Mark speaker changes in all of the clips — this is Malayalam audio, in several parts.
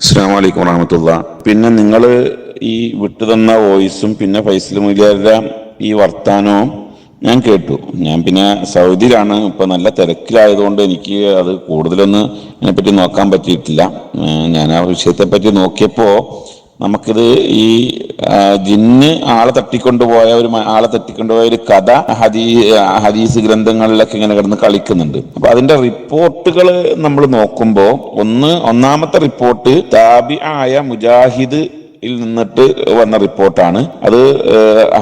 Speaker 1: അസ്സാം വലൈക്കും വറഹമത്തുള്ള. പിന്നെ നിങ്ങൾ ഈ വിട്ടുതന്ന വോയിസും പിന്നെ ഫൈസൽ മുലിയാരുടെ ഈ വർത്താനവും ഞാൻ കേട്ടു. ഞാൻ പിന്നെ സൗദിയിലാണ്. ഇപ്പം നല്ല തിരക്കിലായതുകൊണ്ട് എനിക്ക് അത് കൂടുതലൊന്നും അതിനെപ്പറ്റി നോക്കാൻ പറ്റിയിട്ടില്ല. ഞാൻ ആ വിഷയത്തെ പറ്റി നോക്കിയപ്പോ നമുക്കിത് ഈ ജിന്ന് ആളെ തട്ടിക്കൊണ്ടുപോയ ഒരു ആളെ തട്ടിക്കൊണ്ടുപോയ ഒരു കഥ ഹദീ ഹദീസ് ഗ്രന്ഥങ്ങളിലൊക്കെ ഇങ്ങനെ കിടന്ന് കളിക്കുന്നുണ്ട്. അപ്പൊ അതിന്റെ റിപ്പോർട്ടുകൾ നമ്മൾ നോക്കുമ്പോൾ ഒന്ന് ഒന്നാമത്തെ റിപ്പോർട്ട് താബി ആയ മുജാഹിദ് ിൽ നിന്നിട്ട് വന്ന റിപ്പോർട്ടാണ്. അത്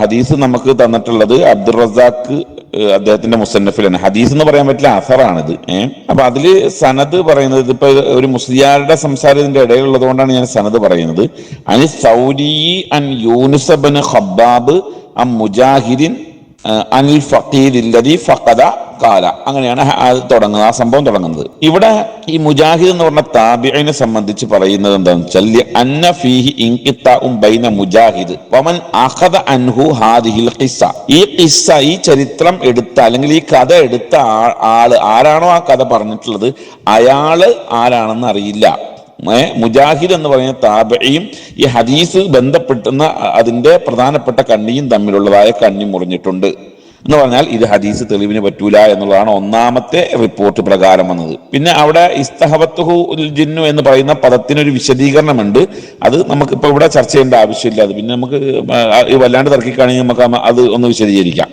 Speaker 1: ഹദീസ് നമുക്ക് തന്നിട്ടുള്ളത് അബ്ദുൾ റസാഖ് ഏഹ്, അദ്ദേഹത്തിന്റെ മുസന്നഫിലാണ്. ഹദീസ് എന്ന് പറയാൻ പറ്റില്ല അസറാണിത്. ഏഹ് അപ്പൊ അതിൽ സനദ് പറയുന്നത് ഇതിപ്പോ ഒരു മുസ്ലിയാരുടെ സംസാരത്തിന്റെ ഇടയിലുള്ളത് കൊണ്ടാണ് ഞാൻ സനദ് പറയുന്നത്. അനി സൗരി അൻ യൂനുസബൻ ഹബ്ബാബ് അം മുജാഹിദിൻ അനിൽ ഫക്കീദില്ലതി ഫക്കത കാല അങ്ങനെയാണ് അത് തുടങ്ങുന്നത് ആ സംഭവം തുടങ്ങുന്നത്. ഇവിടെ ഈ മുജാഹിദ് എന്ന് പറഞ്ഞ താബിഅനെ സംബന്ധിച്ച് പറയുന്നത് എന്താണെന്ന് വെച്ചാൽ അന്ന ഫീഹി ബൈന മുജാഹിദ് വമൻ അഖദ അൻഹു ഹാദിഹിൽ ഖിസ്സ. ഈ ഖിസ്സ ഈ ചരിത്രം എടുത്ത അല്ലെങ്കിൽ ഈ കഥ എടുത്ത ആൾ ആരാണോ ആ കഥ പറഞ്ഞിട്ടുള്ളത്? അയാൾ ആരാണെന്ന് അറിയില്ല. മുജാഹിദ് എന്ന് പറയുന്ന താബയും ഈ ഹദീസ് ബന്ധപ്പെട്ടുന്ന അതിന്റെ പ്രധാനപ്പെട്ട കണ്ണിയും തമ്മിലുള്ളതായ കണ്ണി മുറിഞ്ഞിട്ടുണ്ട്. എന്ന് പറഞ്ഞാൽ ഇത് ഹദീസ് തെളിവിന് പറ്റൂല എന്നുള്ളതാണ് ഒന്നാമത്തെ റിപ്പോർട്ട് പ്രകാരം വന്നത്. പിന്നെ അവിടെ ഇസ്തഹബത്തുഹു ജിന്നു എന്ന് പറയുന്ന പദത്തിനൊരു വിശദീകരണമുണ്ട്. അത് നമുക്ക് ഇപ്പൊ ഇവിടെ ചർച്ച ചെയ്യേണ്ട ആവശ്യമില്ല. അത് പിന്നെ നമുക്ക് വല്ലാണ്ട് തർക്കിക്കുകയാണെങ്കിൽ നമുക്ക് അത് ഒന്ന് വിശദീകരിക്കാം.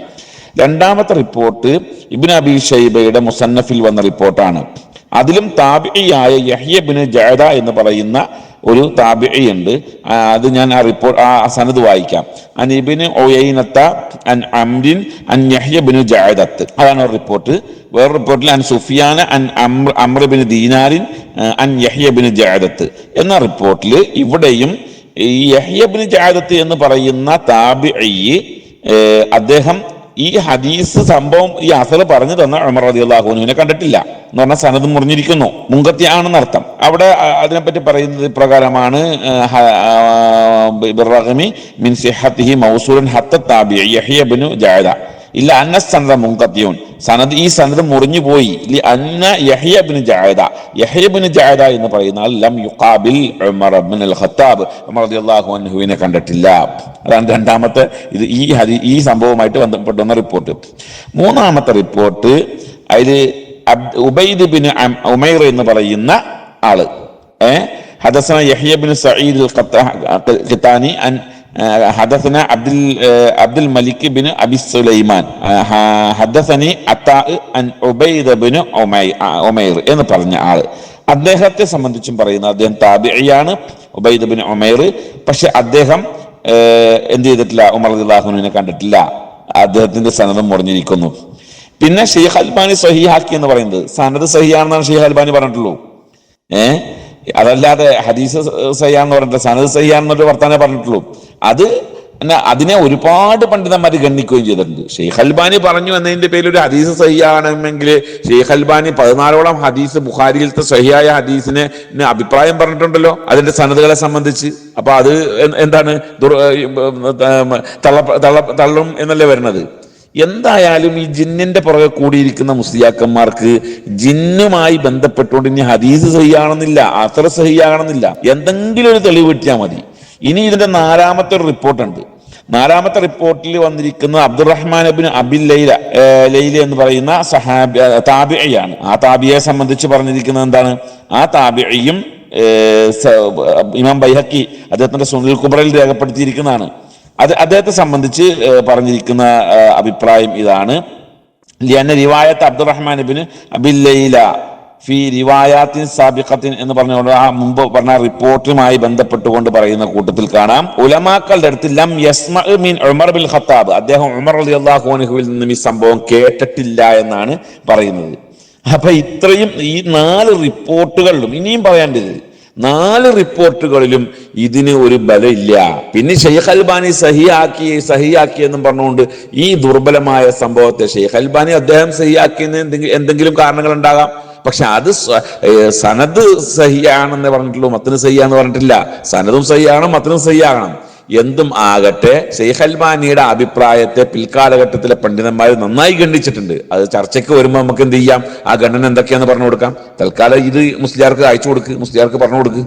Speaker 1: രണ്ടാമത്തെ റിപ്പോർട്ട് ഇബിൻ അബി ഷൈബയുടെ മുസന്നഫിൽ വന്ന റിപ്പോർട്ടാണ്. അതിലും താബിയായ യഹ്യബിന് ജഅദ എന്ന് പറയുന്ന ഒരു താബിഇ ഉണ്ട്. അത് ഞാൻ ആ റിപ്പോർട്ട് ആ സനത് വായിക്കാം. അൻ ഇബിന് ഒയൈനത്ത അൻ അംരിൻ അൻ യഹ്യബിന് ജയദത്ത് അതാണ് ഒരു റിപ്പോർട്ട് വേറെ റിപ്പോർട്ടിൽ അൻ സുഫിയാന അൻ അമ്ര അമ്രബിന് ദീനാരിൻ അൻ യഹ്യബിന് ജയദത്ത് എന്ന റിപ്പോർട്ടിൽ ഇവിടെയും ഈ യഹ്യബിന് ജഅദത്ത് എന്ന് പറയുന്ന താബിഇ അദ്ദേഹം ഈ ഹദീസ് സംഭവം ഈ അസർ പറഞ്ഞു തന്ന അമർ അതി അള്ളാഹുനുവിനെ കണ്ടിട്ടില്ല. എന്ന് പറഞ്ഞാൽ സനത് മുറിഞ്ഞിരിക്കുന്നു. മുങ്കത്തിയാണെന്നർത്ഥം അവിടെ അതിനെപ്പറ്റി പറയുന്നത് ഇപ്രകാരമാണ് ഇബ്രാഹിമി മിൻ സിഹത്തിഹി മൗസൂലൻ ഹത്ത താബി യഹിയബിനു ജായദ. ഇല്ല അന്ന സനദ മുങ്കത്തിയൂൻ സനദ് ഈ സനദ് മുറിഞ്ഞു പോയി. ഇല്ല അന്ന യഹ്യബിന് ജായദ യഹ്യബിന് ജായദ എന്ന് പറയുന്ന ലം യുഖാബിൽ ഉമർ ഇബ്നുൽ അൽ ഖത്താബ് ഉമർ റളിയല്ലാഹു അൻഹുവിനെ കണ്ടിട്ടില്ല. അതാണ് രണ്ടാമത്തെ ഇത് ഈ ഹരി ഈ സംഭവമായിട്ട് ബന്ധപ്പെട്ടുന്ന റിപ്പോർട്ട്. മൂന്നാമത്തെ റിപ്പോർട്ട് അതിൽ ഉബൈദ് ബിൻ ഉമൈർ എന്ന് പറയുന്ന ആൾ. ഏഹ് ബിൻ സഈദ് അൽ ഖത്ത- ഖിത്താനി അൻ حدثنا عبد ال- آه، عبد الملك بن ابي سليمان آه، ح- حدثني عطاء عن عبيد بن عمي- آه، ഉമൈർ എന്ന് പറഞ്ഞ ആള് അദ്ദേഹത്തെ സംബന്ധിച്ചും പറയുന്നത് അദ്ദേഹം താബിയാണ് ഉബൈദ് ബിൻ ഉമൈർ പക്ഷെ അദ്ദേഹം ഏഹ്, എന്ത് ചെയ്തിട്ടില്ല ഉമർ അള്ളാഹുവിനെ കണ്ടിട്ടില്ല അദ്ദേഹത്തിന്റെ സനദം മുറിഞ്ഞിരിക്കുന്നു പിന്നെ ഷെയ്ഖ് അൽബാനി സഹിഹാക്കി എന്ന് പറയുന്നത് സനദ് സഹിയാണെന്നാണ് ഷെയ്ഖ് അൽബാനി പറഞ്ഞിട്ടുള്ളൂ ഏ അതല്ലാതെ ഹദീസ് സയ്യാന്ന് പറഞ്ഞിട്ട് സനദ് സയ്യാന്നൊരു വർത്താനേ പറഞ്ഞിട്ടുള്ളൂ. അത് എന്നാ അതിനെ ഒരുപാട് പണ്ഡിതന്മാർ ഗണ്ണിക്കുകയും ചെയ്തിട്ടുണ്ട്. ഷെയ്ഖ് അൽബാനി പറഞ്ഞു എന്നതിന്റെ പേരിൽ ഒരു ഹദീസ് സഹിയാണെങ്കിൽ ഷെയ്ഖ് അൽബാനി പതിനാലോളം ഹദീസ് ബുഖാരിയിലത്തെ സഹിയായ ഹദീസിനെ അഭിപ്രായം പറഞ്ഞിട്ടുണ്ടല്ലോ. അതിന്റെ സന്നദ്ധകളെ സംബന്ധിച്ച്. അപ്പൊ അത് എന്താണ് തള്ള തള്ളും എന്നല്ലേ വരുന്നത് എന്തായാലും ഈ ജിന്നിന്റെ പുറകെ കൂടിയിരിക്കുന്ന മുസ്ലിയാക്കന്മാർക്ക് ജിന്നുമായി ബന്ധപ്പെട്ടുകൊണ്ട് ഇനി ഹദീസ് സഹിയാണെന്നില്ല അസർ സഹിയാണെന്നില്ല. എന്തെങ്കിലും ഒരു തെളിവ് കിട്ടിയാൽ മതി. ഇനി ഇതിന്റെ നാലാമത്തെ ഒരു റിപ്പോർട്ടുണ്ട്. നാലാമത്തെ റിപ്പോർട്ടിൽ വന്നിരിക്കുന്നത് അബ്ദുറഹ്മാൻ അബിൻ അബിൻ ലൈല ലൈല എന്ന് പറയുന്ന സഹാബി താബിയാണ് ആ താബിയെ സംബന്ധിച്ച് പറഞ്ഞിരിക്കുന്നത് എന്താണ്? ആ താബിയും ഇമാം ബൈഹക്കി അദ്ദേഹത്തിന്റെ സുനിൽ കുബറയിൽ രേഖപ്പെടുത്തിയിരിക്കുന്നതാണ്. അത് അദ്ദേഹത്തെ സംബന്ധിച്ച് പറഞ്ഞിരിക്കുന്ന അഭിപ്രായം ഇതാണ്. ലിയന്ന റിവായത്ത് അബ്ദുറഹ്മാൻ ബിന് അബില്ലയില ഫി റിവായാത്തിൻ സാബിഖത്തിൻ എന്ന് പറഞ്ഞുകൊണ്ട് ആ മുമ്പ് പറഞ്ഞ റിപ്പോർട്ടുമായി ബന്ധപ്പെട്ടുകൊണ്ട് പറയുന്ന കൂട്ടത്തിൽ കാണാം. ഉലമാക്കളുടെ അടുത്ത് ലം യസ്മ മീൻ ഉമർ ബിൻ ഖത്താബ്. അദ്ദേഹം ഉമർ അലി അള്ളാഹുനുഹുവിൽ നിന്നും ഈ സംഭവം കേട്ടിട്ടില്ല എന്നാണ് പറയുന്നത്. അപ്പൊ ഇത്രയും ഈ നാല് റിപ്പോർട്ടുകളിലും ഇനിയും പറയാണ്ടത് നാല് റിപ്പോർട്ടുകളിലും ഇതിന് ഒരു ബലമില്ല. പിന്നെ ഷെയ്ഖ് അൽബാനി സഹിയാക്കി സഹിയാക്കി എന്നും പറഞ്ഞുകൊണ്ട് ഈ ദുർബലമായ സംഭവത്തെ ഷെയ്ഖ് അൽബാനി അദ്ദേഹം സഹിയാക്കിയെന്ന് എന്തെങ്കിലും എന്തെങ്കിലും കാരണങ്ങൾ ഉണ്ടാകാം പക്ഷെ അത് സനദ് സഹിയാണെന്ന് പറഞ്ഞിട്ടുള്ളൂ മത്തിന് സഹിയാന്ന് പറഞ്ഞിട്ടില്ല. സനദും സഹിയാണ് മത്തിനും സഹിയാകണം. എന്തും ആകട്ടെ സെയ്ഹൽമാനിയുടെ അഭിപ്രായത്തെ പിൽക്കാലഘട്ടത്തിലെ പണ്ഡിതന്മാർ നന്നായി ഖണ്ഡിച്ചിട്ടുണ്ട്. അത് ചർച്ചയ്ക്ക് വരുമ്പോൾ നമുക്ക് എന്ത് ചെയ്യാം? ആ ഗണന എന്തൊക്കെയാണെന്ന് പറഞ്ഞു കൊടുക്കാം. തൽക്കാലം ഇത് മുസ്ലിയാർക്ക് അയച്ചു കൊടുക്ക് മുസ്ലിയാർക്ക് പറഞ്ഞു കൊടുക്ക്.